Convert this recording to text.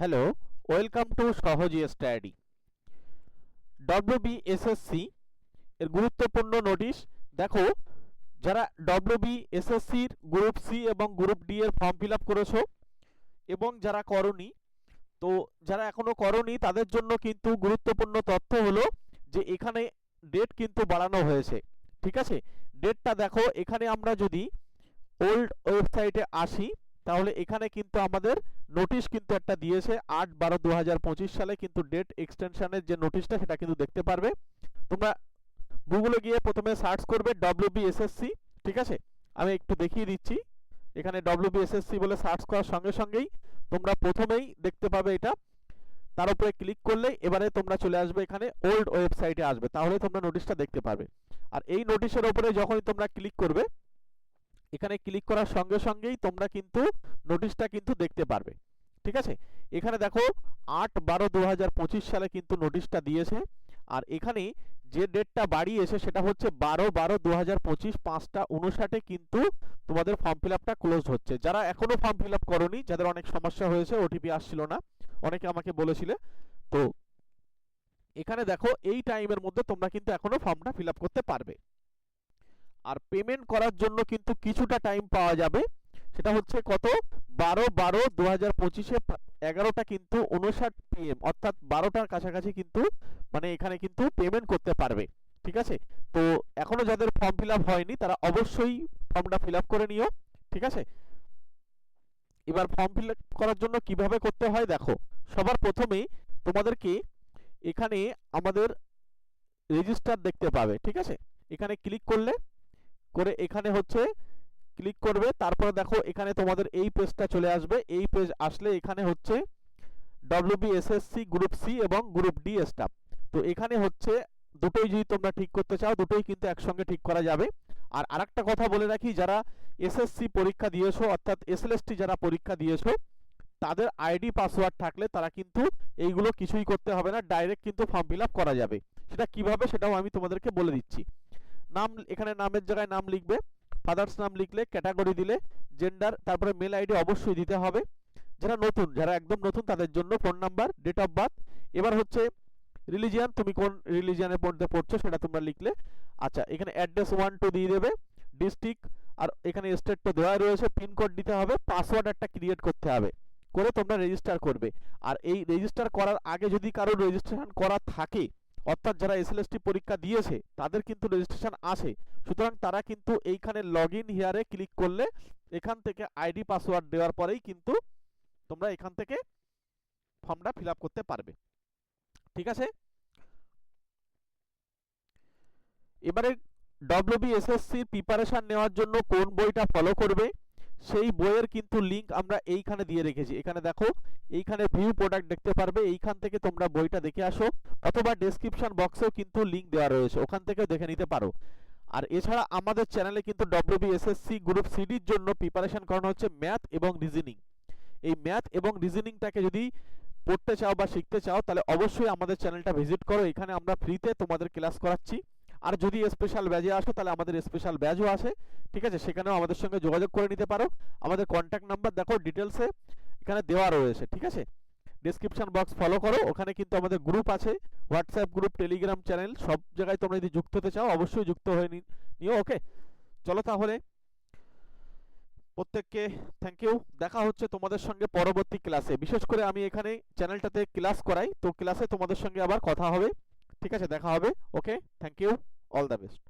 Hello welcome to Sahaji study WBSSC এর গুরুত্বপূর্ণ notice দেখো, যারা ডব্লিউবিএসএসসির গ্রুপ সি এবং গ্রুপ ডি এর ফর্ম ফিল আপ করেছ এবং যারা করনি, তো যারা এখনও করনি, তাদের জন্য কিন্তু গুরুত্বপূর্ণ তথ্য হলো যে এখানে ডেট কিন্তু বাড়ানো হয়েছে। ঠিক আছে? ডেটটা দেখো, এখানে আমরা যদি ওল্ড ওয়েবসাইটে আসি তাহলে এখানে কিন্তু আমাদের নোটিশ কিন্তু একটা দিয়েছে আট বারো দু সালে কিন্তু ডেট এক্সটেনশনের যে নোটিশটা সেটা কিন্তু দেখতে পারবে। তোমরা গুগলে গিয়ে প্রথমে সার্চ করবে ডব্লিউবিএসএসসি ঠিক আছে? আমি একটু দেখিয়ে দিচ্ছি। এখানে ডব্লিউবিএসএসসি বলে সার্চ করার সঙ্গে সঙ্গেই তোমরা প্রথমেই দেখতে পাবে এটা। তার উপরে ক্লিক করলে এবারে তোমরা চলে আসবে এখানে ওল্ড ওয়েবসাইটে আসবে, তাহলে তোমরা নোটিশটা দেখতে পারবে। আর এই নোটিশের উপরে যখনই তোমরা ক্লিক করবে এখানে ক্লিক করার সঙ্গে সঙ্গেই তোমরা কিন্তু নোটিশটা কিন্তু দেখতে পারবে। ঠিক আছে? এখানে দেখো, আট বারো দু সালে কিন্তু নোটিশটা দিয়েছে। আর এখানে যে ডেটটা বাড়িয়েছে সেটা হচ্ছে বারো বারো দু হাজার পঁচিশ পাঁচটা উনষাটে কিন্তু তোমাদের ফর্ম ফিল আপটা ক্লোজ হচ্ছে। যারা এখনও ফর্ম ফিল আপ করনি, যাদের অনেক সমস্যা হয়েছে ওটিপি আসছিল না, অনেকে আমাকে বলেছিলে। তো, এখানে দেখো, এই টাইমের মধ্যে তোমরা কিন্তু এখনও ফর্মটা ফিল আপ করতে পারবে। আর পেমেন্ট করার জন্য কিন্তু কিছুটা টাইম পাওয়া যাবে। সেটা হচ্ছে কত? বারো বারো দু হাজার পঁচিশে এগারোটা কিন্তু উনষাট পিএম অর্থাৎ বারোটার কাছাকাছি কিন্তু মানে এখানে কিন্তু পেমেন্ট করতে পারবে। ঠিক আছে? তো এখনও যাদের ফর্ম ফিল হয়নি, তারা অবশ্যই ফর্মটা ফিল করে নিও। ঠিক আছে? এবার ফর্ম ফিল করার জন্য কীভাবে করতে হয় দেখো, সবার প্রথমেই তোমাদেরকে এখানে আমাদের রেজিস্টার দেখতে পাবে। ঠিক আছে? এখানে ক্লিক করলে করে এখানে হচ্ছে ক্লিক করবে। তারপরে দেখো এখানে তোমাদের এই পেজটা চলে আসবে। এই পেজ আসলে এখানে হচ্ছে ডব্লিউবিএসএসসি গ্রুপ সি এবং গ্রুপ ডি স্টাফ তো এখানে হচ্ছে দুটোই যদি তোমরা ঠিক করতে চাও, দুটোই কিন্তু একসঙ্গে ঠিক করা যাবে। আর আরেকটা কথা বলে রাখি, যারা এসএসসি পরীক্ষা দিয়েছ, অর্থাৎ এসএলএসটি যারা পরীক্ষা দিয়েছ, তাদের আইডি পাসওয়ার্ড থাকলে তারা কিন্তু এইগুলো কিছুই করতে হবে না। ডাইরেক্ট কিন্তু ফর্ম ফিল করা যাবে। সেটা কীভাবে, সেটাও আমি তোমাদেরকে বলে দিচ্ছি। নাম এখানে নামের জায়গায় নাম লিখবে ফাদার্স নাম লিখলে ক্যাটাগরি দিলে জেন্ডার তারপরে মেল আইডি অবশ্যই দিতে হবে। যারা নতুন, যারা একদম নতুন, তাদের জন্য phone number date of birth এবার হচ্ছে রিলিজিয়ান তুমি কোন রিলিজিয়ানের মধ্যে পড়ছো সেটা তোমরা লিখলে। আচ্ছা এখানে অ্যাড্রেস ওয়ান টু দিয়ে দেবে ডিস্ট্রিক্ট আর এখানে স্টেট তো দেওয়া রয়েছে পিনকোড দিতে হবে পাসওয়ার্ড একটা ক্রিয়েট করতে হবে, করে তোমরা রেজিস্টার করবে। আর এই রেজিস্টার করার আগে যদি কারোর রেজিস্ট্রেশন করা থাকে অর্থাৎ যারা এসএলএসটি পরীক্ষা দিয়েছে, তাদের কিন্তু রেজিস্ট্রেশন আছে। সুতরাং তারা কিন্তু এইখানে লগ ইন হিয়ারে ক্লিক করলে এখান থেকে আইডি পাসওয়ার্ড দেওয়ার পরেই কিন্তু তোমরা এখান থেকে ফর্মটা ফিল করতে পারবে। ঠিক আছে? এবারে ডব্লিউবিএসএসসির প্রিপারেশন নেওয়ার জন্য কোন বইটা ফলো করবে? সেই বইয়ের কিন্তু লিংক আমরা এইখানে দিয়ে রেখেছি। এখানে দেখো, এইখানে ভিউ প্রোডাক্ট দেখতে পারবে, এইখান থেকে তোমরা বইটা দেখে আসো, অথবা ডেসক্রিপশন বক্সেও কিন্তু লিংক দেওয়া রয়েছে, ওখান থেকেও দেখে নিতে পারো। আর এছাড়া আমাদের চ্যানেলে কিন্তু ডব্লিউবিএসএসসি গ্রুপ সিডির জন্য প্রিপারেশন করানো হচ্ছে ম্যাথ এবং রিজনিং এই ম্যাথ এবং রিজনিংটাকে যদি পড়তে চাও বা শিখতে চাও, তাহলে অবশ্যই আমাদের চ্যানেলটা ভিজিট করো। এখানে আমরা ফ্রিতে তোমাদের ক্লাস করাচ্ছি। আর যদি স্পেশাল ব্যাজে আসো, তাহলে আমাদের স্পেশাল ব্যাজও আছে ঠিক আছে? সেখানেও আমাদের সঙ্গে যোগাযোগ করে নিতে পারো। আমাদের কন্ট্যাক্ট নাম্বার দেখো ডিটেলসে এখানে দেওয়া রয়েছে, ঠিক আছে? ডিসক্রিপশন বক্স ফলো করো। ওখানে কিন্তু আমাদের গ্রুপ আছে। হোয়াটসঅ্যাপ গ্রুপ টেলিগ্রাম চ্যানেল সব জায়গায় তোমরা যদি যুক্ত হতে চাও, অবশ্যই যুক্ত হয়ে নিও ওকে চলো তাহলে। প্রত্যেককে থ্যাংক ইউ দেখা হচ্ছে তোমাদের সঙ্গে পরবর্তী ক্লাসে বিশেষ করে আমি এখানে চ্যানেলটাতে ক্লাস করাই। তো ক্লাসে তোমাদের সঙ্গে আবার কথা হবে। ঠিক আছে দেখা হবে okay thank you all the best